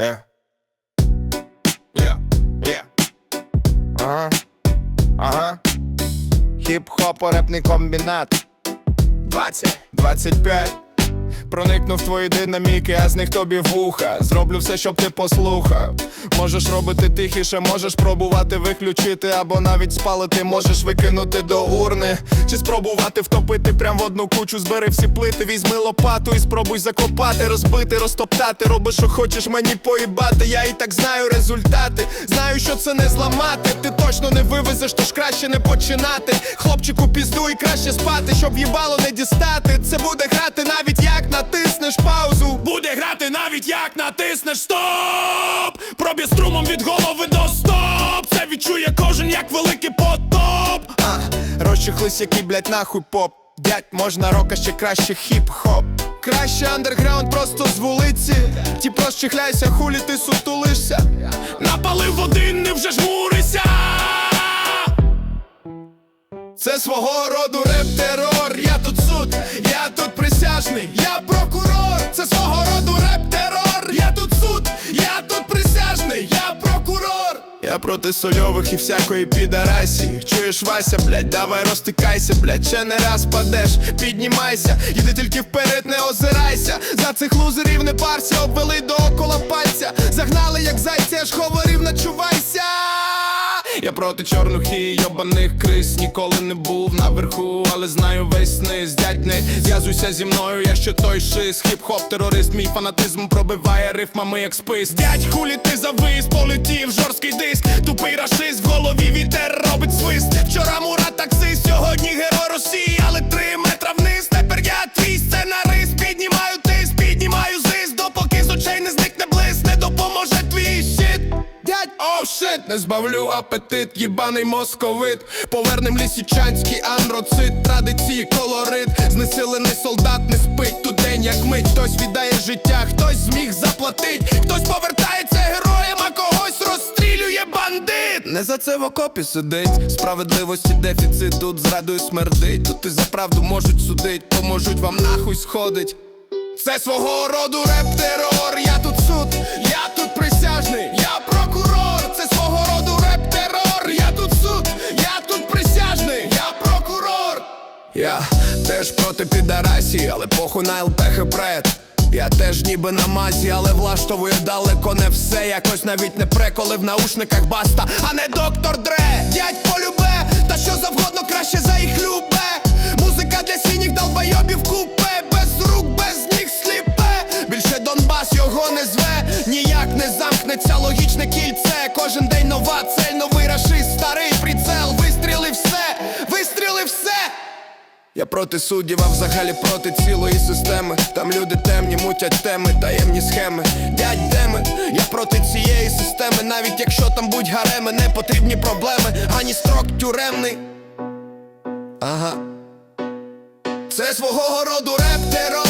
Yeah. Yeah. Yeah. Ага. Ага. Хіп-хоп, репний комбінат. 20, 25. Проникну в твої динаміки, а з них тобі вуха. Зроблю все, щоб ти послухав. Можеш робити тихіше, можеш пробувати виключити, або навіть спалити, можеш викинути до урни. Чи спробувати втопити прям в одну кучу, збери всі плити, візьми лопату і спробуй закопати, розбити, розтоптати. Роби, що хочеш мені поїбати. Я і так знаю результати. Знаю, що це не зламати. Ти точно не вивезеш, тож краще не починати. Хлопчику пізду і краще спати, щоб їбало не дістати. Це буде грати навіть як натиснеш стоп Проб'є струмом від голови до стоп Це відчує кожен як великий потоп А, розчихлись, який, блять, нахуй поп. Дядь, можна рока ще краще хіп-хоп. Краще андерграунд просто з вулиці. Ті розчихляйся, хулі ти сутулишся. Напалив один, не вже жмурися Це свого роду реп-терор. Я проти сольових і всякої підарасії. Чуєш, Вася, блядь, давай розтикайся, блядь, ще не раз падеш, піднімайся, іди тільки вперед, не озирайся. За цих лузерів не парся, обвели доокола пальця. Загнали, як зайця, я ж говорив, начувайся. Проти чорних йобаних крис Ніколи не був наверху, але знаю весь низ. Дядь, не зв'язуйся зі мною, я ще той шиз. Хіп-хоп, терорист, мій фанатизм пробиває рифмами як спис. Дядь, хулі ти завис, полетів жорсткий диск. Тупий рашист, в голові вітер робить свист. Вчора не збавлю апетит, їбаний московит. Повернем лісічанський анроцит, традиції, колорит. Знесилений солдат не спить тут день, як мить. Хтось віддає життя, хтось зміг заплатить. Хтось повертається героєм, а когось розстрілює бандит. Не за це в окопі сидить, справедливості дефіцит Тут зрадою смердить, тут і за правду можуть судить Поможуть вам нахуй сходить. Це свого роду реп-терор, я тут суд, я тут присяжний, я проти підарасі, але похуй на ЛПХ пред. Я теж ніби на мазі, але влаштовую далеко не все. Якось навіть не преколи в наушниках баста, а не доктор Дре. Дядь полюбе, та що завгодно краще за їх любе. Музика для синіх долбойобів купе, без рук, без ніг сліпе. Більше Донбас його не зве, ніяк не замкнеться логічне кільце. Кожен день нова цель, новий рашист, старий прицел. Вистріли все, вистріли все. Я проти суддів, а взагалі проти цілої системи. Там люди темні, мутять теми, таємні схеми. Дядь деми, я проти цієї системи, навіть якщо там будь гареми, не потрібні проблеми, ані строк тюремний. Ага. Це свого роду реп-терор